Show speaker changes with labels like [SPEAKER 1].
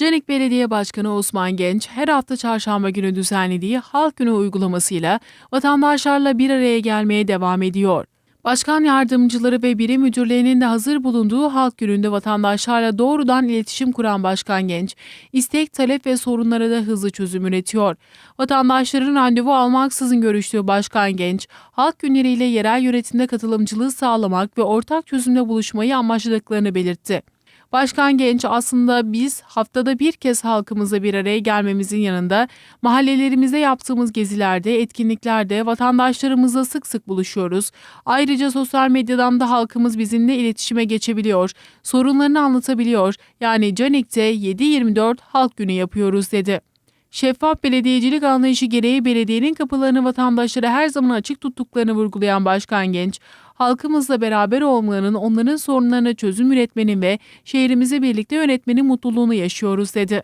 [SPEAKER 1] Canik Belediye Başkanı Osman Genç her hafta çarşamba günü düzenlediği Halk Günü uygulamasıyla vatandaşlarla bir araya gelmeye devam ediyor. Başkan yardımcıları ve birim müdürlerinin de hazır bulunduğu Halk Günü'nde vatandaşlarla doğrudan iletişim kuran Başkan Genç, istek, talep ve sorunlara da hızlı çözüm üretiyor. Vatandaşların randevu almaksızın görüştüğü Başkan Genç, halk günleriyle yerel yönetimde katılımcılığı sağlamak ve ortak çözümde buluşmayı amaçladıklarını belirtti. Başkan Genç aslında biz haftada bir kez halkımızla bir araya gelmemizin yanında mahallelerimizde yaptığımız gezilerde, etkinliklerde vatandaşlarımızla sık sık buluşuyoruz. Ayrıca sosyal medyadan da halkımız bizimle iletişime geçebiliyor, sorunlarını anlatabiliyor. Yani Canik'te 7-24 halk günü yapıyoruz dedi. Şeffaf belediyecilik anlayışı gereği belediyenin kapılarını vatandaşlara her zaman açık tuttuklarını vurgulayan Başkan Genç, halkımızla beraber olmanın, onların sorunlarına çözüm üretmenin ve şehrimizi birlikte yönetmenin mutluluğunu yaşıyoruz dedi.